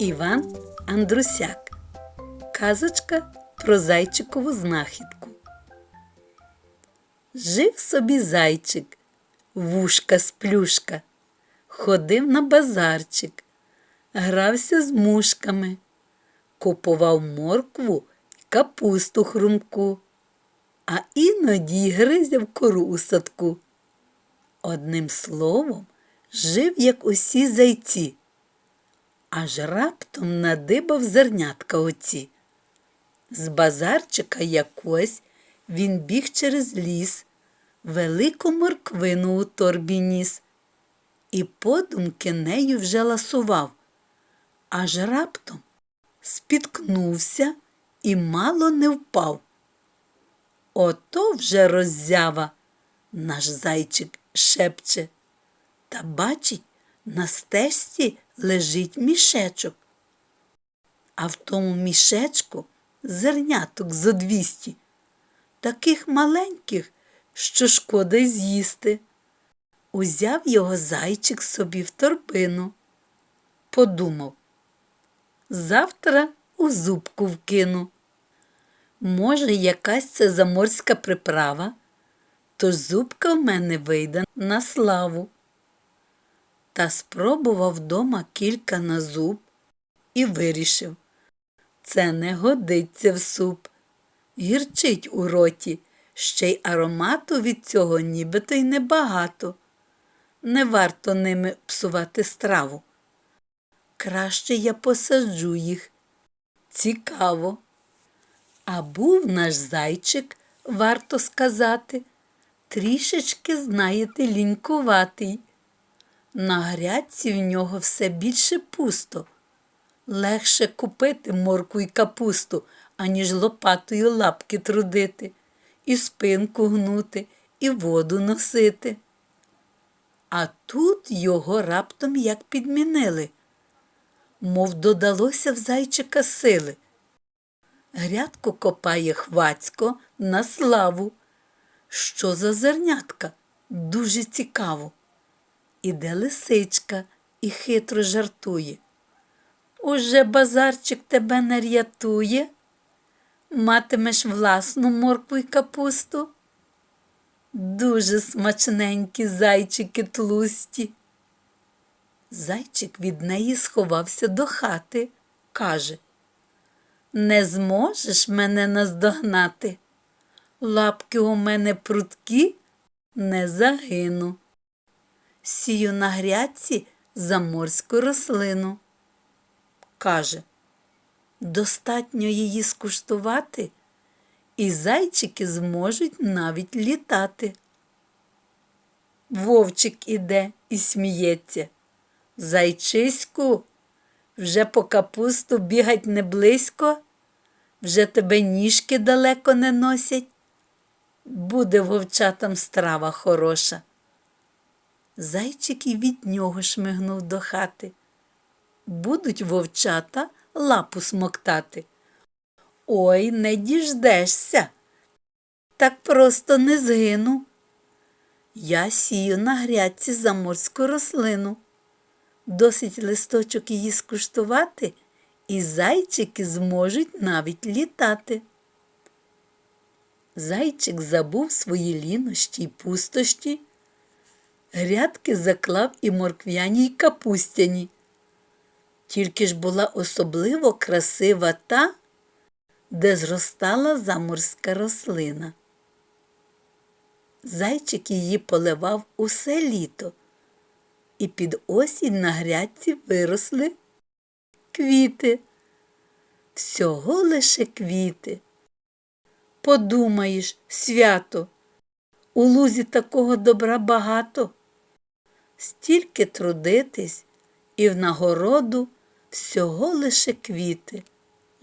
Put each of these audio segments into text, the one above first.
Іван Андрусяк. Казочка про зайчикову знахідку. Жив собі зайчик, вушка сплюшка, ходив на базарчик, грався з мушками, купував моркву й капусту хрумку, а іноді й гризяв кору у садку. Одним словом, жив, як усі зайці аж раптом надибав зернятка оці. З базарчика якось він біг через ліс, велику морквину у торбі ніс, і подумки нею вже ласував, аж раптом спіткнувся і мало не впав. Ото вже роззява, наш зайчик шепче, та бачить, на стежці лежить мішечок. А в тому мішечку зерняток зо двісті, таких маленьких, що шкода з'їсти. Узяв його зайчик собі в торбину. Подумав, завтра у зубку вкину. Може, якась це заморська приправа, тож зубка в мене вийде на славу та спробував дома кілька на зуб і вирішив. Це не годиться в суп. Гірчить у роті, ще й аромату від цього нібито й небагато. Не варто ними псувати страву. Краще я посаджу їх. Цікаво. А був наш зайчик, варто сказати, трішечки, знаєте, лінькуватий. На грядці в нього все більше пусто. Легше купити морку й капусту, аніж лопатою лапки трудити, і спинку гнути, і воду носити. А тут його раптом як підмінили, мов додалося в зайчика сили. Грядку копає хвацько на славу. Що за зернятка? Дуже цікаво. Іде лисичка і хитро жартує. Уже базарчик тебе не рятує? Матимеш власну моркву й капусту? Дуже смачненькі зайчики тлусті. Зайчик від неї сховався до хати, каже, не зможеш мене наздогнати. Лапки у мене пруткі не загину сію на грядці заморську рослину. Каже, достатньо її скуштувати, і зайчики зможуть навіть літати. Вовчик іде і сміється. Зайчиську, вже по капусту бігать не близько, вже тебе ніжки далеко не носять. Буде вовчатам страва хороша. Зайчик і від нього шмигнув до хати. Будуть вовчата лапу смоктати. Ой, не діждешся. Так просто не згину. Я сію на грядці заморську рослину. Досить листочок її скуштувати, і зайчики зможуть навіть літати. Зайчик забув свої лінощі й пустощі. Грядки заклав і морквяні й капустяні. Тільки ж була особливо красива та, де зростала заморська рослина. Зайчик її поливав усе літо, і під осінь на грядці виросли квіти. Всього лише квіти. Подумаєш, свято, у лузі такого добра багато стільки трудитись і в нагороду всього лише квіти,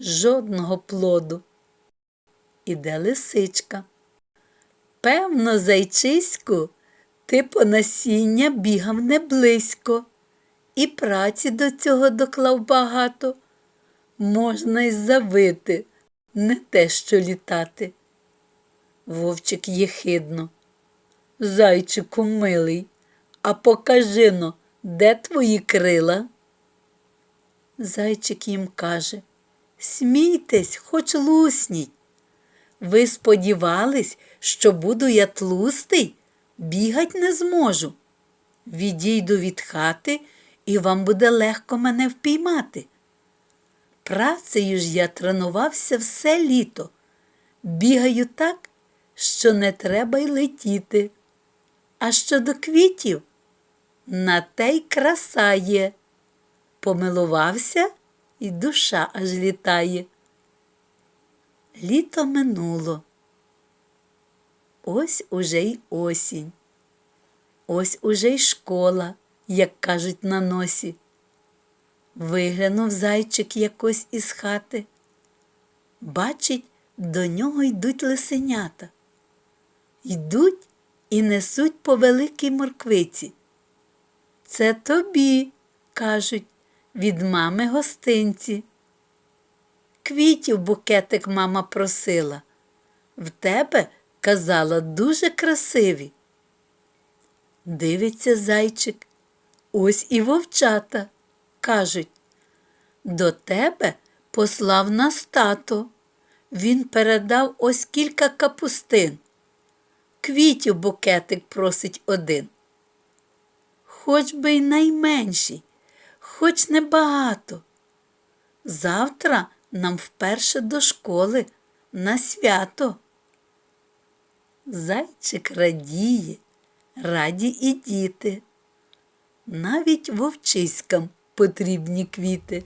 жодного плоду. Іде лисичка. Певно, зайчиську, ти по насіння бігав не близько, і праці до цього доклав багато. Можна й завити, не те що літати. Вовчик єхидно. зайчику милий, а покажи но, де твої крила? Зайчик їм каже, смійтесь, хоч лусніть. Ви сподівались, що буду я тлустий, бігать не зможу. Відійду від хати, і вам буде легко мене впіймати. Працею ж я тренувався все літо. Бігаю так, що не треба й летіти. А щодо квітів, на те й краса є. Помилувався, і душа аж літає. Літо минуло. Ось уже й осінь. Ось уже й школа, як кажуть на носі. Виглянув зайчик якось із хати. Бачить, до нього йдуть лисенята. Йдуть і несуть по великій морквиці. Це тобі, кажуть, від мами гостинці. Квітів букетик мама просила. В тебе, казала, дуже красиві. Дивиться зайчик, ось і вовчата. Кажуть, до тебе послав нас тато. Він передав ось кілька капустин. Квітів букетик просить один. Хоч би й найменший, хоч небагато. Завтра нам вперше до школи на свято. Зайчик радіє, раді і діти. Навіть вовчиськам потрібні квіти.